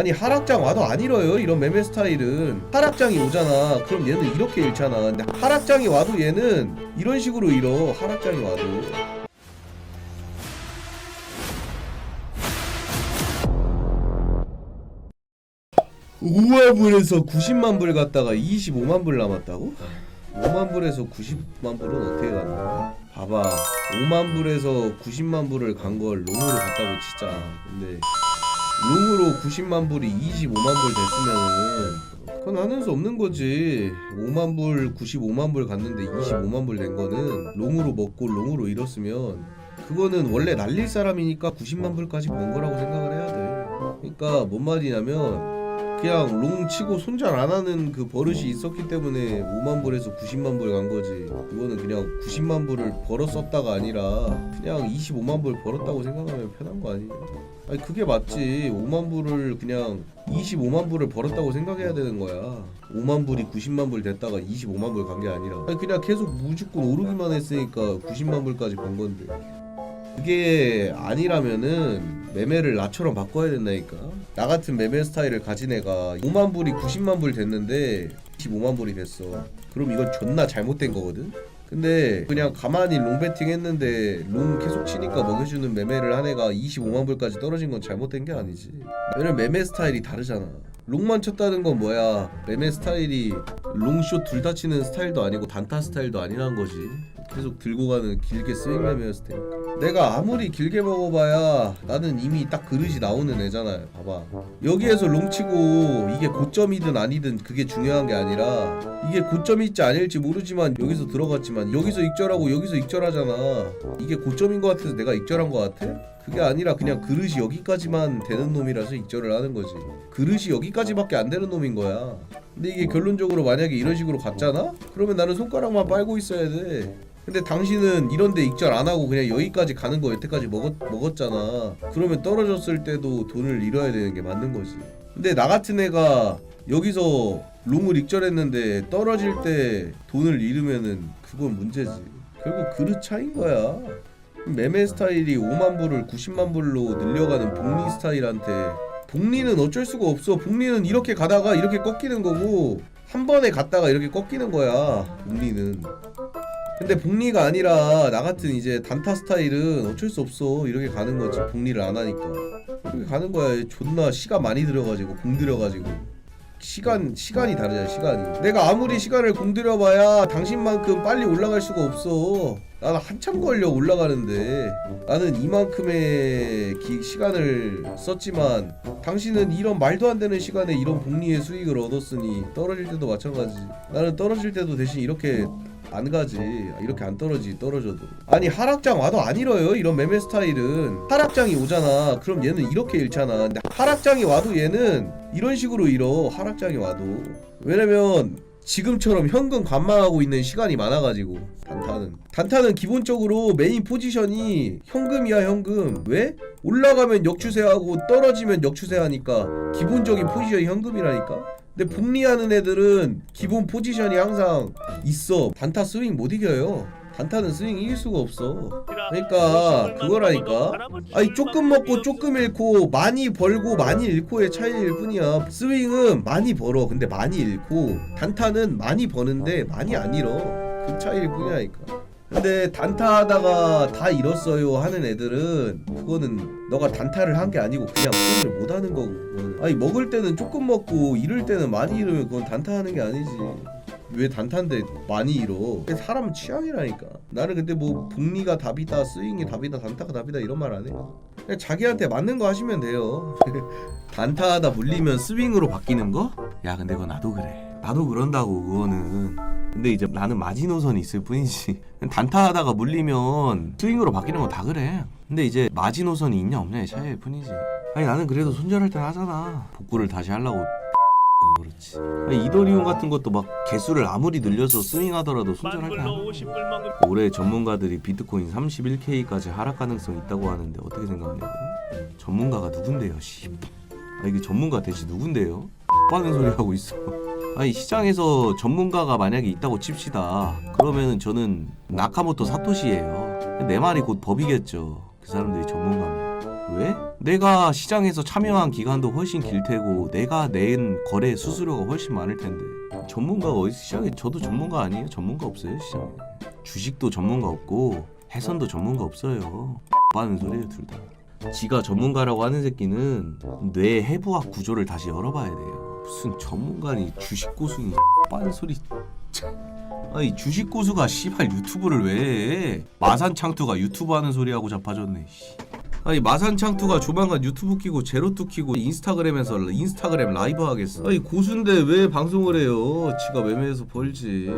아니 하락장 와도 안 잃어요 이런 매매 스타일은. 하락장이 오잖아. 그럼 얘는 이렇게 잃잖아. 근데 하락장이 와도 얘는 이런 식으로 잃어 하락장이 와도. 우만불에서 90만 불 갔다가 25만 불 남았다고? 5만 불에서 90만 불은 어떻게 갔나? 봐봐. 5만 불에서 90만 불을 간 걸 롱으로 갔다고 치자. 근데 롱으로 90만 불이 25만 불 됐으면은 그건 하는 수 없는 거지. 5만 불 95만 불 갔는데 25만 불된 거는 롱으로 먹고 롱으로 잃었으면 그거는 원래 날릴 사람이니까 90만 불까지 번 거라고 생각을 해야 돼. 그러니까 뭔 말이냐면 그냥 롱 치고 손절 안 하는 그 버릇이 있었기 때문에 5만 불에서 90만 불간 거지. 그거는 그냥 90만 불을 벌었었다가 아니라 그냥 25만 불 벌었다고 생각하면 편한 거 아니에요? 아니 그게 맞지. 5만 불을 그냥 25만 불을 벌었다고 생각해야 되는 거야. 5만 불이 90만 불 됐다가 25만 불 간 게 아니라. 아니 그냥 계속 무조건 오르기만 했으니까 90만 불까지 번 건데. 그게 아니라면은 매매를 나처럼 바꿔야 된다니까. 나 같은 매매 스타일을 가진 애가 5만 불이 90만 불 됐는데 25만 불이 됐어. 그럼 이건 존나 잘못된 거거든? 근데 그냥 가만히 롱 배팅 했는데 롱 계속 치니까 먹여주는 매매를 한 애가 25만 불까지 떨어진 건 잘못된 게 아니지. 왜냐면 매매 스타일이 다르잖아. 롱만 쳤다는 건 뭐야? 매매 스타일이 롱숏 둘 다 치는 스타일도 아니고 단타 스타일도 아니라는 거지. 계속 들고 가는 길게 스윙 매매였을 테니까 내가 아무리 길게 먹어봐야 나는 이미 딱 그릇이 나오는 애잖아요. 봐봐. 여기에서 롱 치고 이게 고점이든 아니든 그게 중요한 게 아니라 이게 고점일지 아닐지 모르지만 여기서 들어갔지만 여기서 익절하고 여기서 익절하잖아. 이게 고점인 것 같아서 내가 익절한 것 같아? 그게 아니라 그냥 그릇이 여기까지만 되는 놈이라서 익절을 하는 거지. 그릇이 여기까지밖에 안 되는 놈인 거야. 근데 이게 결론적으로 만약에 이런 식으로 갔잖아? 그러면 나는 손가락만 빨고 있어야 돼 근데 당신은 이런데 익절 안 하고 그냥 여기까지 가는 거 여태까지 먹었, 먹었잖아. 그러면 떨어졌을 때도 돈을 잃어야 되는 게 맞는 거지. 근데 나 같은 애가 여기서 롱을 익절했는데 떨어질 때 돈을 잃으면은 그건 문제지. 결국 그릇 차인 거야. 매매 스타일이 5만 불을 90만 불로 늘려가는 복리 스타일한테 복리는 어쩔 수가 없어. 복리는 이렇게 가다가 이렇게 꺾이는 거고 한 번에 갔다가 이렇게 꺾이는 거야 복리는 근데 복리가 아니라 나 같은 이제 단타 스타일은 어쩔 수 없어. 이렇게 가는 거지 복리를 안 하니까. 이렇게 가는 거야. 존나 시간 많이 들어가지고 공 들여가지고. 시간 시간이 다르잖아 시간이. 내가 아무리 시간을 공 들여봐야 당신만큼 빨리 올라갈 수가 없어. 나는 한참 걸려 올라가는데. 나는 이만큼의 기, 시간을 썼지만 당신은 이런 말도 안 되는 시간에 이런 복리의 수익을 얻었으니 떨어질 때도 마찬가지. 나는 떨어질 때도 대신 이렇게 안 가지. 이렇게 안 떨어지 떨어져도. 아니 하락장 와도 안 잃어요 이런 매매 스타일은. 하락장이 오잖아. 그럼 얘는 이렇게 잃잖아. 근데 하락장이 와도 얘는 이런 식으로 잃어 하락장이 와도. 왜냐면 지금처럼 현금 관망하고 있는 시간이 많아가지고 단타는. 단타는 기본적으로 메인 포지션이 현금이야 현금. 왜? 올라가면 역추세하고 떨어지면 역추세하니까 기본적인 포지션이 현금이라니까? 근데 복리하는 애들은 기본 포지션이 항상 있어. 단타 스윙 못 이겨요. 단타는 스윙 이길 수가 없어. 그러니까 그거라니까. 아니 조금 먹고 조금 잃고 많이 벌고 많이 잃고의 차이일 뿐이야. 스윙은 많이 벌어. 근데 많이 잃고 단타는 많이 버는데 많이 안 잃어. 그 차이일 뿐이라니까. 근데 단타 하다가 다 잃었어요 하는 애들은 그거는 너가 단타를 한 게 아니고 그냥 게임을 못 하는 거고. 그거는. 아니 먹을 때는 조금 먹고 잃을 때는 많이 잃으면 그건 단타 하는 게 아니지 왜 단타인데 많이 잃어? 사람 취향이라니까. 나는 근데 뭐 복리가 답이다 스윙이 답이다 단타가 답이다 이런 말 안 해. 그냥 자기한테 맞는 거 하시면 돼요. 단타하다 물리면 스윙으로 바뀌는 거? 야 근데 그거 나도 그래. 나도 그런다고 그거는. 근데 이제 나는 마지노선이 있을 뿐이지. 단타하다가 물리면 스윙으로 바뀌는 거 다 그래. 근데 이제 마지노선이 있냐 없냐의 차이일 뿐이지. 아니 나는 그래도 손절할 땐 하잖아. 복구를 다시 하려고 그렇지 아니, 이더리움 같은 것도 막 개수를 아무리 늘려서 스윙하더라도 손절할 때 하나 올해 전문가들이 비트코인 31K까지 하락 가능성 있다고 하는데 어떻게 생각해요? 전문가가 누군데요? 씨. 아 이게 전문가 대체 누군데요? 빠는 소리 하고 있어. 아니 시장에서 전문가가 만약에 있다고 칩시다. 그러면은 저는 나카모토 사토시예요. 내 말이 곧 법이겠죠. 그 사람들이 전문가면. 왜? 내가 시장에서 참여한 기간도 훨씬 길 테고 내가 낸 거래 수수료가 훨씬 많을 텐데 전문가가 어디 시장에 저도 전문가 아니에요? 전문가 없어요 시장에 주식도 전문가 없고 해선도 전문가 없어요 뭐 하는 소리예요 둘 다 지가 전문가라고 하는 새끼는 뇌 해부학 구조를 다시 열어봐야 돼요 무슨 전문가니 주식 고수니 빠는 소리 참. 아니 주식 고수가 씨발 유튜브를 왜 해? 마산 창투가 유튜브 하는 소리하고 자빠졌네. 씨. 아니 마산 창투가 조만간 유튜브 키고 제로투 키고 인스타그램에서 인스타그램 라이브 하겠어. 아니 고수인데 왜 방송을 해요? 지가 매매해서 벌지.